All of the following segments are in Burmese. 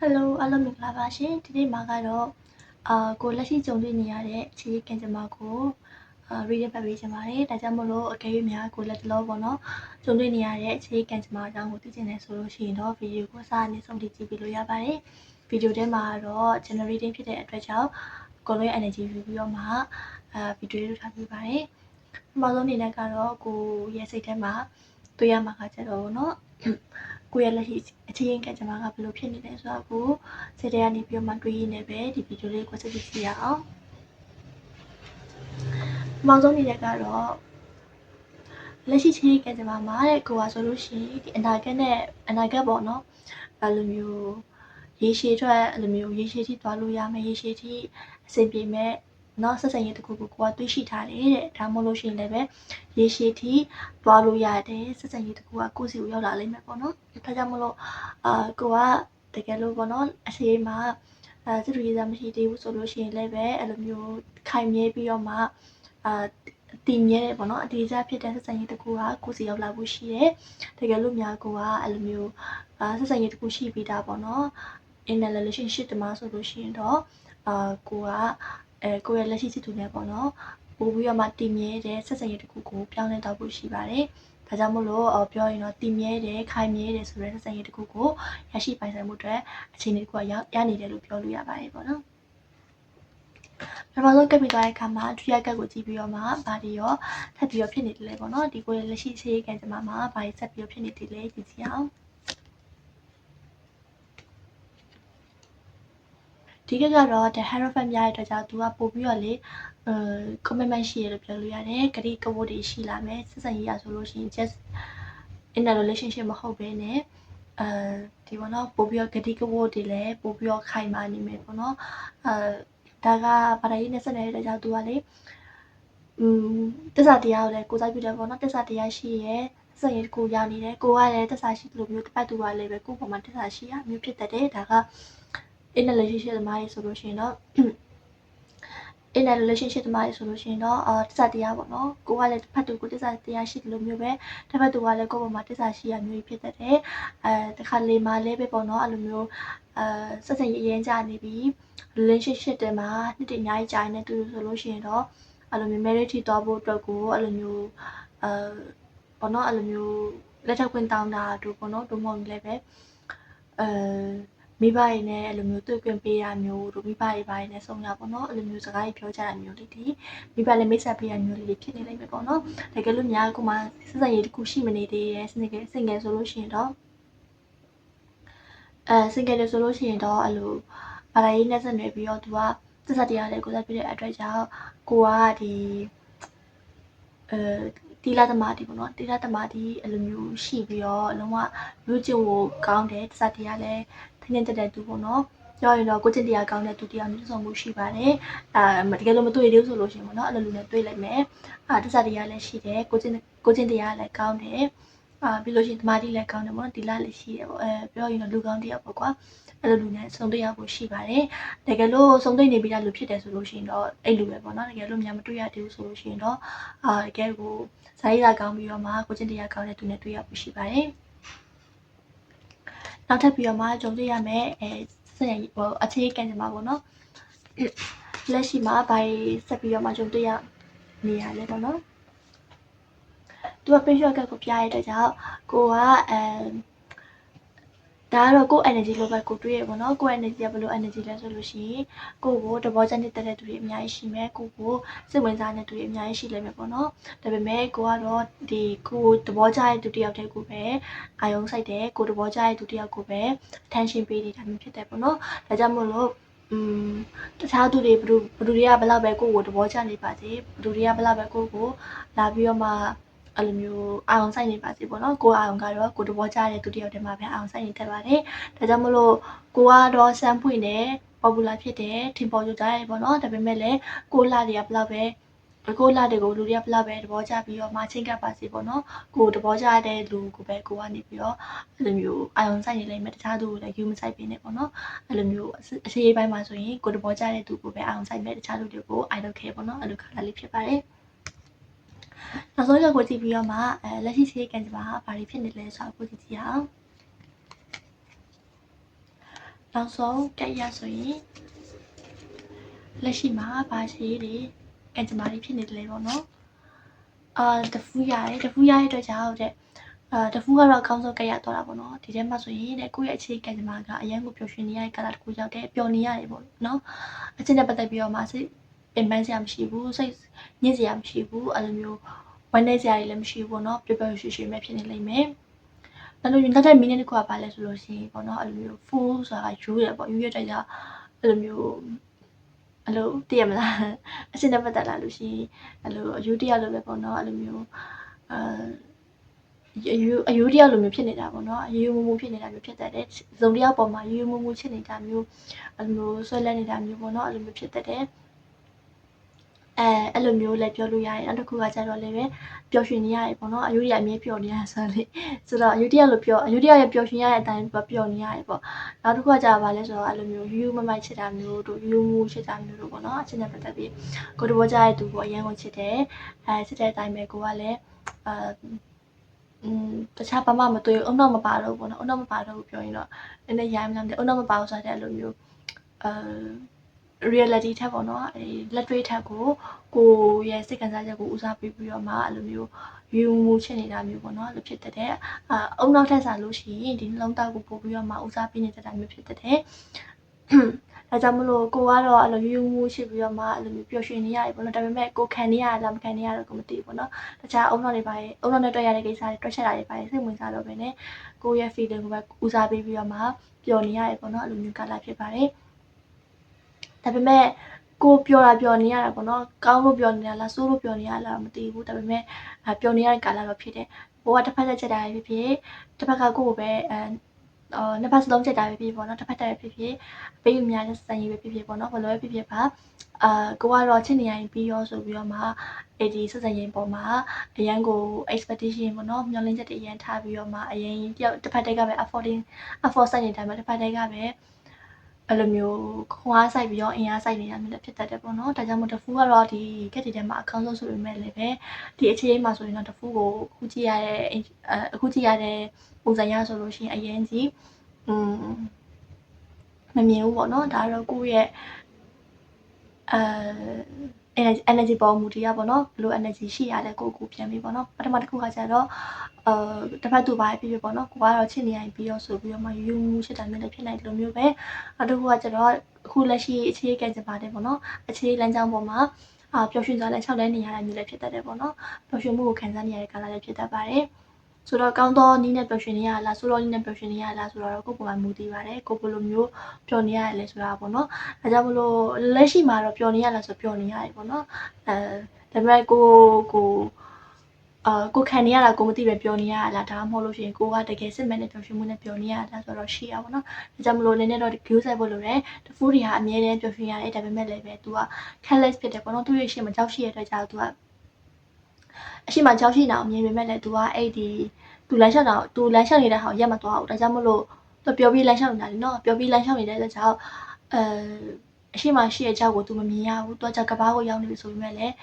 Hello အားလုံးမင်္ဂလာပါရှင်ဒီနေ့မှာကတော့အာကိုလက်ရှိကြုံတွေ့နေရတဲ့အခြေခံကျမကိုအာ read ပတ်ပေးချင်ပါတယ်ဒါကြောင့်မလို့အကယ်၍များကိုလက်တလောပေါ့နော်ကြုံတွေ့နေရတဲ့အခြေခံကျမအကြောင်းကိုသိချင်တယ်ဆိုလို့ရှိရင်တော့ဗီဒီယိုကိုအစားအနည်းဆုံးကြည့်ပြီးလို့ရပါတယ်ဗီဒီယိုထဲမှာတော့ generating ဖြစ်တဲ့အတွက်ကြောင့်ကိုလုံးရဲ့ energy ယူပြီးတော့မှအာဗီဒီယိုလုပ်ထားပြပါတယ်ပထမဆုံးအနေနဲ့ကတော့ကိုရဲ့စိတ်ထဲမှာတွေ့ရမှာကကျတော့ပေါ့နော် ကိုယ့်ရဲ့လက်ရှိအခြေရင်ကကျွန်မကဘယ်လိုဖြစ်နေလဲဆိုတော့ကိုစိတ်ထဲကနေပြီးတော့မှတွေးရင်းနေပဲဒီဗီဒီယိုလေးကိုဆက်ကြည့်ကြည့်ရအောင်။မောင်ဆုံးနေတဲ့ကတော့လက်ရှိချင်းကကျွန်မမှာတဲ့ကိုကဆိုလို့ရှိရင်ဒီအနာဂတ်နဲ့အနာဂတ်ပေါ့နော်။အဲလိုမျိုးရေရှည်အတွက်အဲလိုမျိုးရေရှည်ထိသွားလို့ရမယ်ရေရှည်ထိအဆင်ပြေမဲ့ နော်ဆက်ဆံရေးတခုကိုကိုကတွေးရှိထားတယ်တဲ့ဒါမှမဟုတ်လို့ရှိရင်လည်းပဲရေရှည်ထိသွားလို့ရတယ်ဆက်ဆံရေးတခုကကိုယ့်စီကိုရောက်လာလိမ့်မယ်ပေါ့နော်ဒါကြောင့်မလို့အာကိုကတကယ်လို့ပေါ့နော်အစီမှာအဲသူတို့ရေးစားမရှိသေးဘူးဆိုလို့ရှိရင်လည်းပဲအဲ့လိုမျိုးခိုင်မြဲပြီးတော့မှအာတည်မြဲတယ်ပေါ့နော်အတေးကြဖြစ်တဲ့ဆက်ဆံရေးတခုကကိုယ်စီရောက်လာဖို့ရှိတယ်တကယ်လို့များကိုကအဲ့လိုမျိုးအာဆက်ဆံရေးတခုရှိပြီးသားပေါ့နော် in a relationship တမှာဆိုလို့ရှိရင်တော့အာကိုက အဲကိုယ့်ရဲ့လက်ရှိစီတူနဲ့ပေါ့နော်ပို့ပြီးတော့မှတည်မြဲတဲ့ဆက်ဆံရေးတစ်ခုကိုပြောင်းလဲတော့ဖို့ရှိပါတယ်။ဒါကြောင့်မို့လို့အော်ပြောရင်တော့တည်မြဲတယ်ခိုင်မြဲတယ်ဆိုတဲ့ဆက်ဆံရေးတစ်ခုကိုရရှိပိုင်ဆိုင်မှုအတွက်အခြေအနေတစ်ခုကရောက်ရနေတယ်လို့ပြောလို့ရပါတယ်ပေါ့နော်။ပထမဆုံးကပ်ပြီးသွားတဲ့အခါမှာဒုတိယကပ်ကိုကြည့်ပြီးတော့မှဘာတွေရောထပ်ပြီးတော့ဖြစ်နေတယ်လဲပေါ့နော်။ဒီကိုရဲ့လက်ရှိအခြေခံကြမှာမှာဘာတွေဆက်ပြီးတော့ဖြစ်နေတယ်လဲကြည့်ကြည့်အောင်။ ဒီကကတော့ the hierophant များတဲ့အတွက်ကြောင့်သူကပို့ပြီးတော့လေအဲ commitment ရှိရလို့ပြောလို့ရတယ်ဂတိကဝတ်တွေရှိလာမယ်ဆက်ဆံရေးရဆိုလို့ရှိရင် just in a relationship မဟုတ်ဘဲနဲ့အဲဒီဘောနော်ပို့ပြီးတော့ဂတိကဝတ်တွေလည်းပို့ပြီးတော့ခိုင်မာနေမယ်ပေါ့နော်အဲဒါကဘာသာရေးနဲ့ဆက်နေတဲ့အတွက်ကြောင့်သူကလေอืมတစ္ဆာတရားကိုလည်းကိုစားပြုတယ်ပေါ့နော်တစ္ဆာတရားရှိရဲ့စက်ရည်ကိုရနေတယ်ကိုကလည်းတက်ဆာရှိတယ်လို့မျိုးတစ်ပတ်သူကလည်းပဲကို့ပေါ်မှာတက်ဆာရှိရမျိုးဖြစ်တတ်တယ်ဒါက in a relationship သမားတွေဆိုလို့ရှိရင်တော့ in a relationship သမားတွေဆိုလို့ရှိရင်တော့အာတစ္ဆာတရားပေါ့နော်ကိုကလည်းတစ်ဖက်သူကိုတစ္ဆာတရားရှိတယ်လို့မျိုးပဲတစ်ဖက်သူကလည်းကိုယ့်ပေါ်မှာတစ္ဆာရှိရမျိုးဖြစ်တတ်တယ်အဲတခါလေမှလည်းပဲပေါ့နော်အဲ့လိုမျိုးအဲဆက်ဆံရေးအရင်ကြာနေပြီ relationship တွေမှာနှစ်တည်းအများကြီးကြာနေတူဆိုလို့ရှိရင်တော့အဲ့လိုမျိုး marriage ထိသွားဖို့အတွက်ကိုအဲ့လိုမျိုးအဲပေါ့နော်အဲ့လိုမျိုးလက်ထပ်ခွင့်တောင်းတာတို့ပေါ့နော်တို့မဟုတ်လည်းပဲအဲ မိဘတွေနဲ့အဲ့လိုမျိုးတွေ့ခွင့်ပေးရမျိုးတို့မိဘတွေဘာတွေနဲ့ဆုံးရပေါ့နော်အဲ့လိုမျိုးစကားကြီးပြောကြရမျိုးလေးဒီမိဘလည်းမိတ်ဆက်ပေးရမျိုးလေးတွေဖြစ်နေလိမ့်မယ်ပေါ့နော်တကယ်လို့များကမှစစရေးတစ်ခုရှိမနေသေးရဲ့စနေကစင်ငယ်ဆိုလို့ရှိရင်တော့အဲစင်ငယ်တယ်ဆိုလို့ရှိရင်တော့အဲ့လိုဘာသာရေးနဲ့ဆက်နွယ်ပြီးတော့သူကသစ္စာတရားလေးကိုစားပြတဲ့အတွက်ကြောင့်ကိုကဒီအဲတီလာသမားတီပေါ့နော်တီလာသမားတီအဲ့လိုမျိုးရှိပြီးတော့လုံးဝလူ့ကျင့်ကိုကောင်းတယ်သစ္စာတရားလည်း ထင်းထင်းတက်တက်သူပေါ့နော်ပြောရင်တော့ကိုကျင့်တရားကောင်းတဲ့သူတရားမျိုးစုံမှုရှိပါတယ်အဲတကယ်လို့မတွေ့သေးဘူးဆိုလို့ရှိရင်ပေါ့နော်အဲ့လိုလူနဲ့တွေ့လိုက်မယ်အာတစ္ဆာတရားလည်းရှိတယ်ကိုကျင့်ကိုကျင့်တရားလည်းကောင်းတယ်အာပြီးလို့ရှိရင်သမာဓိလည်းကောင်းတယ်ပေါ့နော်ဒီလလည်းရှိတယ်ပေါ့အဲပြောရင်တော့လူကောင်းတရားပေါ့ကွာအဲ့လိုလူနဲ့ဆုံတွေ့ရဖို့ရှိပါတယ်တကယ်လို့ဆုံတွေ့နေပြီးသားလူဖြစ်တယ်ဆိုလို့ရှိရင်တော့အဲ့လူပဲပေါ့နော်တကယ်လို့များမတွေ့ရသေးဘူးဆိုလို့ရှိရင်တော့အာတကယ်ကိုဇာတိသာကောင်းပြီးတော့မှကိုကျင့်တရားကောင်းတဲ့သူနဲ့တွေ့ရဖို့ရှိပါတယ် နောက်ထပ်ပြီးတော့မှကြုံတွေ့ရမယ်အဲစရဟိုအခြေခံကြမှာပေါ့နော်လက်ရှိမှာဘာဆက်ပြီးတော့မှကြုံတွေ့ရနေရလဲပေါ့နော်သူက page shot ကိုပြရတဲ့ကြောင့်ကိုကအဲ ဒါကတော့ကိုယ် energy လို့ပဲကိုတွေးရပေါ့နော်ကိုယ် energy ကဘယ်လို energy လဲဆိုလို့ရှိရင်ကိုကိုတဘောချက်နေတဲ့သူတွေအများကြီးရှိမယ်ကိုကိုစိတ်ဝင်စားတဲ့သူတွေအများကြီးရှိလိမ့်မယ်ပေါ့နော်ဒါပေမဲ့ကိုကတော့ဒီကိုတဘောချတဲ့သူတယောက်တည်းကိုပဲအာယုံစိုက်တယ်ကိုတဘောချတဲ့သူတယောက်ကိုပဲ attention ပေးနေတာမျိုးဖြစ်တယ်ပေါ့နော်ဒါကြောင့်မို့လို့อืมတခြားသူတွေဘယ်သူဘယ်သူတွေကဘယ်လောက်ပဲကိုကိုတဘောချနေပါစေဘယ်သူတွေကဘယ်လောက်ပဲကိုကိုလာပြီးတော့မှ အဲ့လိုမျိုးအာရုံစိုက်နေပါစေပေါ့နော်ကိုအာရုံကတော့ကိုတဘောကြတဲ့သူတယောက်တည်းမှာပဲအာရုံစိုက်နေတတ်ပါတယ်ဒါကြောင့်မလို့ကိုကတော့စမ်းပွင့်တယ် popular ဖြစ်တယ်ထင်ပေါ်ကြကြရဲပေါ့နော်ဒါပေမဲ့လည်းကိုလာတွေကဘလောက်ပဲကိုလာတွေကိုလူတွေကဘလောက်ပဲတဘောကြပြီးတော့မှချင်းကပ်ပါစေပေါ့နော်ကိုတဘောကြတဲ့လူကိုပဲကိုကနေပြီးတော့အဲ့လိုမျိုးအာရုံစိုက်နေလိမ့်မယ်တခြားသူကိုလည်းယူမစိုက်ပေးနဲ့ပေါ့နော်အဲ့လိုမျိုးအစီအပိုင်းမှာဆိုရင်ကိုတဘောကြတဲ့သူကိုပဲအာရုံစိုက်မယ်တခြားလူတွေကို I don't care ပေါ့နော်အဲ့လိုခါလာလေးဖြစ်ပါတယ် နောက်ဆုံးရက်ကိုကြည့်ပြီးတော့မှအဲလက်ရှိစီးကန်ကြပါဘာတွေဖြစ်နေလဲဆိုတာကိုကြည့်ကြည့်အောင်နနောက်ဆုံးကက်ရဆိုရင်လက်ရှိမှာဘာရှိတွေကံကြမ္မာတွေဖြစ်နေတယ်လေပေါ့နော်အာတဖူးရတယ်တဖူးရတဲ့အတွက်ကြောင့်တဲ့အာတဖူးကတော့အကောင်းဆုံးကက်ရသွားတာပေါ့နော်ဒီထဲမှာဆိုရင်တဲ့ကိုယ့်ရဲ့အခြေကံကြမ္မာကအရင်ကပျော်ရွှင်နေရတဲ့ကာလတစ်ခုရောက်တဲ့ပျော်နေရတယ်ပေါ့နော်အချင်းနဲ့ပတ်သက်ပြီးတော့မှစိတ်ပင်ပန်းစရာမရှိဘူးစိတ်ညစ်စရာမရှိဘူးအဲ့လိုမျိုး ဝမ်းနည်းစရာတွေလည်းမရှိဘူးပေါ့နော်ပျော်ပျော်ရွှင်ရွှင်ပဲဖြစ်နေလိမ့်မယ်အဲ့လိုနောက်တဲ့ minute တစ်ခုကပါလဲဆိုလို့ရှိရင်ပေါ့နော်အဲ့လိုမျိုး full ဆိုတာယူရပေါ့ယူရတဲ့ကြောင့်အဲ့လိုမျိုးအဲ့လိုတည်ရမလားအချင်းနဲ့ပတ်သက်လာလို့ရှိရင်အဲ့လိုအယူတရားလိုပဲပေါ့နော်အဲ့လိုမျိုးအာအယူအယူတရားလိုမျိုးဖြစ်နေတာပေါ့နော်အယူမူမူဖြစ်နေတာမျိုးဖြစ်တတ်တယ်ဇုံတရားပေါ်မှာယူမူမူဖြစ်နေတာမျိုးအဲ့လိုမျိုးဆွဲလန်းနေတာမျိုးပေါ့နော်အဲ့လိုမျိုးဖြစ်တတ်တယ် အဲအဲ့လိုမျိုးလည်းပြောလို့ရတယ်နောက်တစ်ခုကကျတော့လည်းပဲပျော်ရွှင်နေရတယ်ပေါ့နော်အယူရအမြဲပျော်နေရဆိုတော့လေဆိုတော့အယူတရားလိုပြောအယူတရားရဲ့ပျော်ရွှင်ရတဲ့အတိုင်းပျော်နေရတယ်ပေါ့နောက်တစ်ခုကကျတော့ဗာလဲဆိုတော့အဲ့လိုမျိုးယူယူမမိုက်ချစ်တာမျိုးတို့ယူမူချစ်တာမျိုးတို့ပေါ့နော်အချင်းနဲ့ပတ်သက်ပြီးကိုတဘောကြတဲ့သူပေါ့အရင်ကချစ်တယ်အဲချစ်တဲ့အတိုင်းပဲကိုကလည်းအာอืมတခြားဘာမှမတွေ့ဘူးအုံနောက်မပါတော့ဘူးပေါ့နော်အုံနောက်မပါတော့ဘူးပြောရင်တော့နည်းနည်းရိုင်းမလားမသိဘူးအုံနောက်မပါဘူးဆိုတဲ့အလိုမျိုးအာ reality ထက်ပေါ့နော်အဲလက်တွေ့ထက်ကိုကိုရဲ့စိတ်ခံစားချက်ကိုဦးစားပေးပြီးတော့မှအဲ့လိုမျိုးယူမှုချင်နေတာမျိုးပေါ့နော်လို့ဖြစ်တတ်တယ်အာအုံနောက်ထက်စားလို့ရှိရင်ဒီနှလုံးသားကိုပို့ပြီးတော့မှဦးစားပေးနေတတ်တာမျိုးဖြစ်တတ်တယ်ဒါကြောင့်မလို့ကိုကတော့အဲ့လိုယူမှုရှိပြီးတော့မှအဲ့လိုမျိုးပျော်ရွှင်နေရတယ်ပေါ့နော်ဒါပေမဲ့ကိုခံနေရလားမခံနေရတော့ကိုမသိဘူးပေါ့နော်တခြားအုံနောက်တွေပါရဲ့အုံနောက်နဲ့တွေ့ရတဲ့ကိစ္စတွေတွေ့ချက်တာတွေပါရဲ့စိတ်ဝင်စားတော့ပဲねကိုရဲ့ feeling ကိုပဲဦးစားပေးပြီးတော့မှပျော်နေရတယ်ပေါ့နော်အဲ့လိုမျိုးကာလဖြစ်ပါတယ် ဒါပေမဲ့ကိုပြောတာပြောနေရတာပေါ့နော်ကောင်းလို့ပြောနေရလားဆိုးလို့ပြောနေရလားမသိဘူးဒါပေမဲ့ပြောနေရတဲ့ကာလတော့ဖြစ်တယ်ဘိုးကတစ်ဖက်သက်ချက်တာပဲဖြစ်ဖြစ်တစ်ဖက်ကကိုယ့်ကိုပဲအဲအော်နှစ်ဖက်စလုံးချက်တာပဲဖြစ်ပေါ့နော်တစ်ဖက်တည်းပဲဖြစ်ဖြစ်အပေးယူများတဲ့စံရည်ပဲဖြစ်ဖြစ်ပေါ့နော်ဘလိုပဲဖြစ်ဖြစ်ပါအာကိုကတော့ချစ်နေရင်ပြီးရောဆိုပြီးတော့မှအဲ့ဒီဆက်စပ်ရင်ပေါ်မှာအရန်ကို expectation ပေါ့နော်မျှော်လင့်ချက်တွေအရန်ထားပြီးတော့မှအရင်တယောက်တစ်ဖက်တည်းကပဲ affording afford ဆိုင်နေတိုင်းမှာတစ်ဖက်တည်းကပဲ အဲ့လိုမျိုးခွန်အားဆိုင်ပြီးတော့အင်အားဆိုင်နေတာမျိုးလည်းဖြစ်တတ်တယ်ပေါ့နော်ဒါကြောင့်မို့တဖူးကတော့ဒီကက်တီထဲမှာအကောင်းဆုံးဆိုပေမဲ့လည်းပဲဒီအခြေအနေမှာဆိုရင်တော့တဖူးကိုအခုကြည့်ရတဲ့အခုကြည့်ရတဲ့ပုံစံရဆိုလို့ရှိရင်အရင်ကြီးอืมမမြင်ဘူးပေါ့နော်ဒါတော့ကိုယ့်ရဲ့အဲ energy energy ပေါ်မူတည်ရပါတော့ဘလို့ energy ရှိရလဲကိုကိုပြန်ပြီးပေါ့နော်ပထမတစ်ခုကကျတော့အာတစ်ဖက်သူပါဖြစ်ဖြစ်ပေါ့နော်ကိုကတော့ချစ်နေရင်ပြီးတော့ဆိုပြီးတော့မှယူမှုချစ်တာမျိုးလည်းဖြစ်နိုင်တယ်လို့မျိုးပဲနောက်တစ်ခုကကျတော့အခုလက်ရှိအခြေခံကြပါတယ်ပေါ့နော်အခြေလမ်းကြောင်းပေါ်မှာအာပျော်ရွှင်စွာနဲ့၆လဲနေရတာမျိုးလည်းဖြစ်တတ်တယ်ပေါ့နော်ပျော်ရွှင်မှုကိုခံစားနေရတဲ့ကာလလည်းဖြစ်တတ်ပါတယ် ဆိုတော့ကောင်းသောနီးနဲ့ပျော်ရွှင်နေရလားဆိုတော့နီးနဲ့ပျော်ရွှင်နေရလားဆိုတော့ကိုယ့်ပုံမှာမူတည်ပါတယ်ကိုယ်ဘယ်လိုမျိုးပျော်နေရလဲဆိုတာပေါ့နော်ဒါကြောင့်မလို့လက်ရှိမှာတော့ပျော်နေရလားဆိုပျော်နေရတယ်ပေါ့နော်အဲဒါပေမဲ့ကိုကိုအာကိုခံနေရတာကိုမသိပဲပျော်နေရလားဒါမှမဟုတ်လို့ရှိရင်ကိုကတကယ်စစ်မှန်တဲ့ပျော်ရွှင်မှုနဲ့ပျော်နေရတာဆိုတော့ရှိရပါတော့ဒါကြောင့်မလို့နည်းနည်းတော့ view ဆိုင်ဖို့လိုတယ်တဖူးတွေဟာအမြဲတမ်းပျော်ရွှင်ရတယ်ဒါပေမဲ့လည်းပဲ तू က careless ဖြစ်တယ်ပေါ့နော်သူ့ရဲ့ရှေ့မှာကြောက်ရှိရတဲ့အတွက်ကြောင့် तू က အရှိမကြောက်ရှိနာအောင်မြင်ပေမဲ့လည်းသူကအဲ့ဒီသူလမ်းလျှောက်တာသူလမ်းလျှောက်နေတဲ့ဟာကိုရက်မသွားဘူးဒါကြောင့်မလို့သူပြောပြီးလမ်းလျှောက်နေတာလေနော်ပြောပြီးလမ်းလျှောက်နေတဲ့အတွက်ကြောင့်အဲအရှိမရှိရဲ့ကြောက်ကိုသူမမြင်ရဘူးသူကကဘာကိုရောက်နေပြီဆိုပေမဲ့လည်း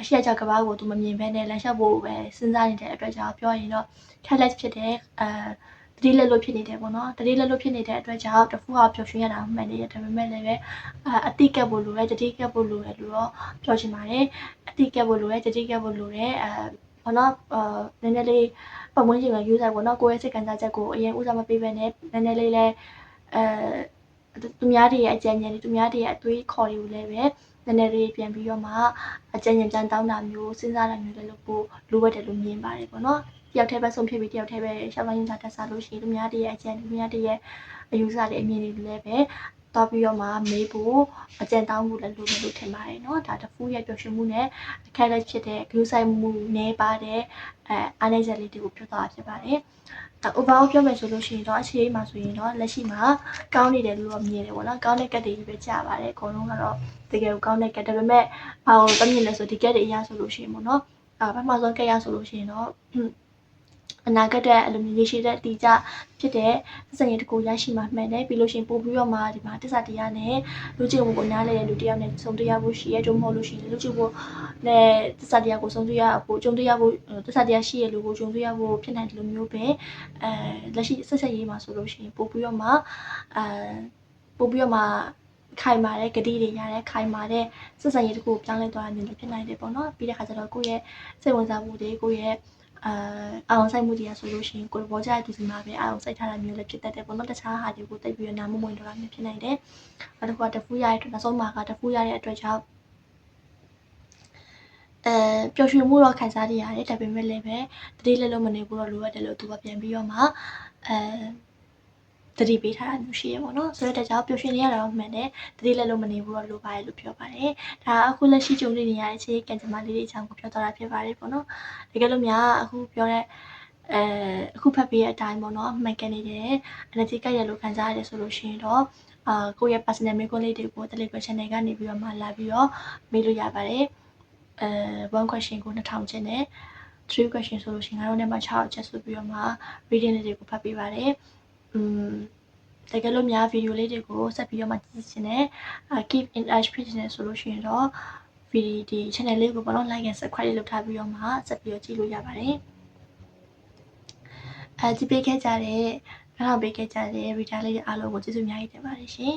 အရှိရကြောက်ကဘာကိုသူမမြင်ဘဲနဲ့လမ်းလျှောက်ဖို့ပဲစဉ်းစားနေတဲ့အတွက်ကြောင့်ပြောရင်တော့ careless ဖြစ်တဲ့အဲ တတိလက်လို့ဖြစ်နေတယ်ပေါ့နော်တတိလက်လို့ဖြစ်နေတဲ့အတွက်ကြောင့်တဖူးဟာပျော်ရွှင်ရတာမှန်နေတယ်ဒါပေမဲ့လည်းပဲအတိကက်ဖို့လိုတယ်တတိကက်ဖို့လိုတယ်လို့တော့ပြောချင်ပါတယ်အတိကက်ဖို့လိုတယ်တတိကက်ဖို့လိုတယ်အဲဘောနော်အာနည်းနည်းလေးပတ်ဝန်းကျင်ကယူဆိုင်ပေါ့နော်ကိုယ့်ရဲ့စိတ်ခံစားချက်ကိုအရင်ဦးစားမပေးဘဲနဲ့နည်းနည်းလေးလဲအဲသူများတွေရဲ့အကြံဉာဏ်တွေသူများတွေရဲ့အတွေးခေါ်တွေကိုလည်းပဲနည်းနည်းလေးပြန်ပြီးတော့မှအကြံဉာဏ်ပြန်တောင်းတာမျိုးစဉ်းစားတာမျိုးလည်းလုပ်ဖို့လိုအပ်တယ်လို့မြင်ပါတယ်ပေါ့နော် တယောက်တည်းပဲဆုံးဖြတ်ပြီးတယောက်တည်းပဲရှောက်လိုက်ရတာတက်စားလို့ရှိရင်သူများတွေရဲ့အကြံသူများတွေရဲ့အယူဆတွေအမြင်တွေလည်းပဲတော့ပြီးတော့မှမေးဖို့အကြံတောင်းဖို့လည်းလိုတယ်လို့ထင်ပါတယ်เนาะဒါတဖူးရဲ့ပျော်ရွှင်မှုနဲ့အခက်အလက်ဖြစ်တဲ့ glue side မှုနဲ့ပါတဲ့အဲအားနည်းချက်လေးတွေကိုပြောသွားဖြစ်ပါတယ်။ overall ပြောမယ်ဆိုလို့ရှိရင်တော့အခြေအနေမှာဆိုရင်တော့လက်ရှိမှာကောင်းနေတယ်လို့တော့မြင်တယ်ပေါ့နော်။ကောင်းတဲ့ကက်တွေပဲကြာပါတယ်။အကုန်လုံးကတော့တကယ်ကိုကောင်းတဲ့ကက်ဒါပေမဲ့ဘာလို့တမြင်လဲဆိုဒီကက်တွေအရဆိုလို့ရှိရင်ပေါ့နော်။အာပထမဆုံးကက်ရဆိုလို့ရှိရင်တော့ အနာဂတ်တဲ့အဲ့လိုမျိုးရေရှည်တဲ့တီကြဖြစ်တဲ့စံရည်တကူရရှိမှမှန်တယ်ပြီးလို့ရှိရင်ပို့ပြီးတော့မှဒီမှာတစ္ဆာတရားနဲ့လူကျင့်မှုကိုနားလည်တဲ့လူတယောက်နဲ့ဆုံးတရားဖို့ရှိရဲတို့မဟုတ်လို့ရှိရင်လူကျင့်ဖို့နဲ့တစ္ဆာတရားကိုဆုံးတရားဖို့ကြုံတရားဖို့တစ္ဆာတရားရှိရလူကိုကြုံတရားဖို့ဖြစ်နိုင်တယ်လို့မျိုးပဲအဲလက်ရှိဆက်ဆက်ရေးမှာဆိုလို့ရှိရင်ပို့ပြီးတော့မှအဲပို့ပြီးတော့မှခိုင်မာတဲ့ဂတိတွေရတယ်ခိုင်မာတဲ့စက်စံရေးတစ်ခုကိုပြောင်းလဲသွားတာမျိုးလည်းဖြစ်နိုင်တယ်ပေါ့နော်ပြီးတဲ့ခါကျတော့ကိုယ့်ရဲ့စိတ်ဝင်စားမှုတွေကိုယ့်ရဲ့ အာအောင်ဆိုင်မှုတွေကဆိုလို့ရှိရင်ကိုယ်ဘောကြတဲ့သူစီမှာပဲအောင်စိုက်ထားတာမျိုးလည်းဖြစ်တတ်တယ်ပေါ့နော်တခြားဟာတွေကိုတိတ်ပြီးတော့နာမမဝင်တော့တာမျိုးဖြစ်နိုင်တယ်နောက်တစ်ခုကတဖူးရတဲ့အတွက်နောက်ဆုံးမှာကတဖူးရတဲ့အတွက်ကြောင့်အဲပျော်ရွှင်မှုတော့ခံစားရရတယ်ဒါပေမဲ့လည်းပဲတတိလည်းလုံးမနေဘူးတော့လိုရတယ်လို့သူကပြန်ပြီးတော့မှအဲ တတိပေးထားတာမျိုးရှိရပေါ့နော်ဆိုတော့တကြောင်ပျော်ရွှင်နေရတာတော့မှန်တယ်တတိလည်းလုံးမနေဘူးတော့လိုပါတယ်လို့ပြောပါတယ်ဒါအခုလက်ရှိကြုံနေရတဲ့အခြေကံကြမ္မာလေးတွေအကြောင်းကိုပြောသွားတာဖြစ်ပါတယ်ပေါ့နော်တကယ်လို့များအခုပြောတဲ့အဲအခုဖတ်ပေးတဲ့အတိုင်းပေါ့နော်မှန်ကန်နေတယ် energy ကရလို့ခံစားရတယ်ဆိုလို့ရှိရင်တော့အာကိုယ့်ရဲ့ personal မေးခွန်းလေးတွေကို Telegram channel ကနေပြီးတော့မှလာပြီးတော့မေးလို့ရပါတယ်အဲ1 question ကို2000ကျင်းနဲ့3 question ဆိုလို့ရှိရင်ငါတို့နဲ့မှ6ချက်ဆိုပြီးတော့မှ reading လေးတွေကိုဖတ်ပေးပါတယ်อืม တကယ်လို့များဗီဒီယိုလေးတွေကိုဆက်ပြီးတော့မှကြည့်ချင်တယ်အာ keep in touch ဖြစ်နေဆိုလို့ရှိရင်တော့ဗီဒီဒီ channel လေးကိုပေါ့နော် like and subscribe လေးလုပ်ထားပြီးတော့မှဆက်ပြီးတော့ကြည့်လို့ရပါတယ်အဲကြည့်ပေးခဲ့ကြတဲ့နားထောင်ပေးခဲ့ကြတဲ့ reader လေးတွေအားလုံးကိုကျေးဇူးအများကြီးတင်ပါတယ်ရှင်